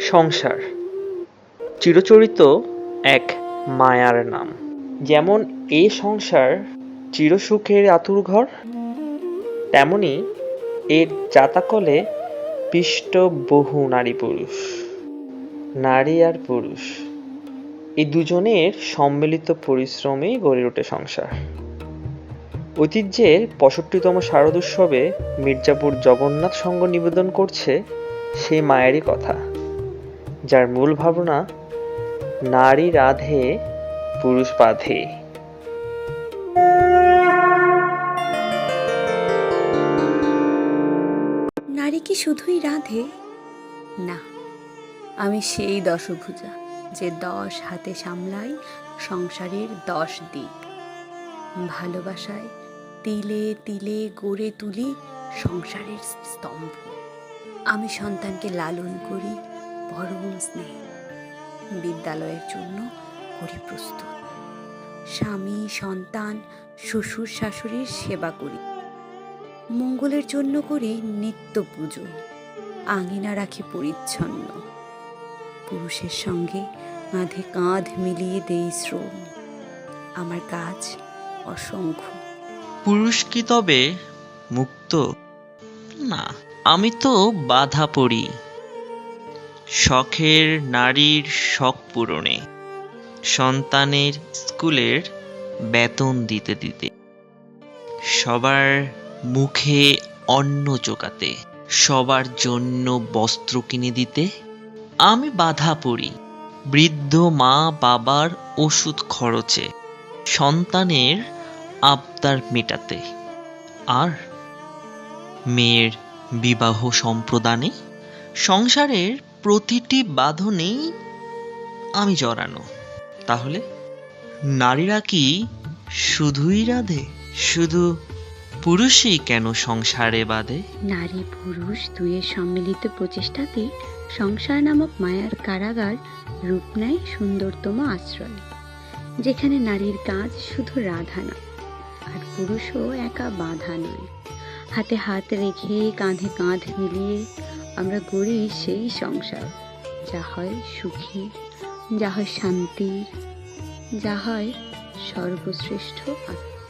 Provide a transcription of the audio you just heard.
সংসার। চিরচরিত এক মায়ার নাম। যেমন এ সংসার চিরসুখের আতুর ঘর, তেমনি এর জাতাকলে পিষ্ট বহু নারী পুরুষ, নারী আর পুরুষ। এই দুজনের সম্মিলিত পরিশ্রমেই গড়ে ওঠে সংসার। ঐতিহ্যের পঁয়ষট্টিতম শারদ উৎসবে মির্জাপুর জগন্নাথ সংঘ নিবেদন করছে সেই মায়েরই কথা। যার মূল ভাবনা, নারী রাধে, পুরুষ বাঁধে। নারী কি শুধুই রাধে? না, আমি সেই দশভুজা যে দশ হাতে সামলাই সংসারের দশ দিক। ভালোবাসায় তিলে তিলে গড়ে তুলি সংসারের স্তম্ভ। আমি সন্তানকে লালন করি পরম স্নেহ। বিদ্যালয়ের জন্য করি প্রস্তুত স্বামী, সন্তান, শ্বশুর, শাশুড়ির সেবা করি। মঙ্গলের জন্য করি নিত্য পুজো। আঙিনা রাখি পরিচ্ছন্ন। পুরুষের সঙ্গে কাঁধে কাঁধ মিলিয়ে দেই শ্রম। আমার কাজ অসংখ্য। পুরুষ কি তবে মুক্ত? না, আমি তো বাধা পড়ি। শখের নারীর শখ পূরণে, সন্তানের স্কুলের বেতন দিতে দিতে, সবার মুখে অন্ন জোগাতে সবার জন্য বস্ত্র কিনে দিতে, আমি বাধা পড়ি। বৃদ্ধ মা বাবার ওষুধ খরচে, সন্তানের আবদার মেটাতে, আর মেয়ের বিবাহ সম্প্রদানে, সংসারের প্রতিটি বাঁধনেই আমি জড়ানো। তাহলে নারীরা কি শুধুই রাধে? শুধু পুরুষই কেন সংসারে বাঁধে? নারী, পুরুষ দুয়ের সম্মিলিত প্রচেষ্টাতে সংসার নামক মায়ার কারাগার রূপ নেয় সুন্দরতম আশ্রয়, যেখানে নারীর কাজ শুধু রাধা নয়, আর পুরুষও একা বাধা নয়। হাতে হাত রেখে কাঁধে কাঁধ মিলিয়ে আমরা গড়ি সেই সংসার যা হয় সুখী যা হয় শান্তির যা হয় সর্বশ্রেষ্ঠ আত্ম।